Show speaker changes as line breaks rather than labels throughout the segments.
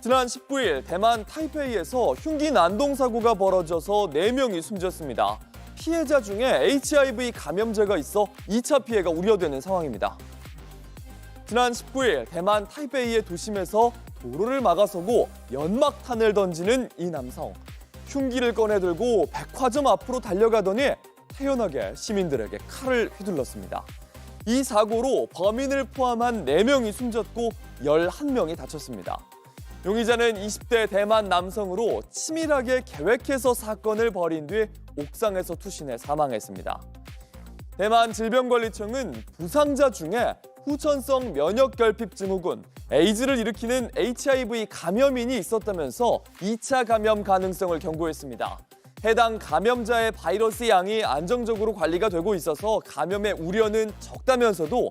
지난 19일 대만 타이페이에서 흉기 난동 사고가 벌어져서 4명이 숨졌습니다. 피해자 중에 HIV 감염자가 있어 2차 피해가 우려되는 상황입니다. 지난 19일 대만 타이베이의 도심에서 도로를 막아서고 연막탄을 던지는 이 남성. 흉기를 꺼내들고 백화점 앞으로 달려가더니 태연하게 시민들에게 칼을 휘둘렀습니다. 이 사고로 범인을 포함한 4명이 숨졌고 11명이 다쳤습니다. 용의자는 20대 대만 남성으로 치밀하게 계획해서 사건을 벌인 뒤 옥상에서 투신해 사망했습니다. 대만 질병관리청은 부상자 중에 후천성 면역결핍 증후군, 에이즈를 일으키는 HIV 감염인이 있었다면서 2차 감염 가능성을 경고했습니다. 해당 감염자의 바이러스 양이 안정적으로 관리가 되고 있어서 감염의 우려는 적다면서도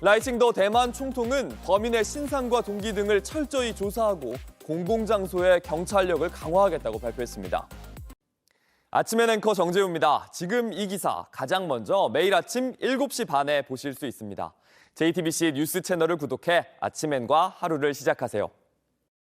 라이칭더 대만 총통은 범인의 신상과 동기 등을 철저히 조사하고 공공장소의 경찰력을 강화하겠다고 발표했습니다. 아침엔 앵커 정재우입니다. 지금 이 기사 가장 먼저 매일 아침 7시 반에 보실 수 있습니다. JTBC 뉴스 채널을 구독해 아침엔과 하루를 시작하세요.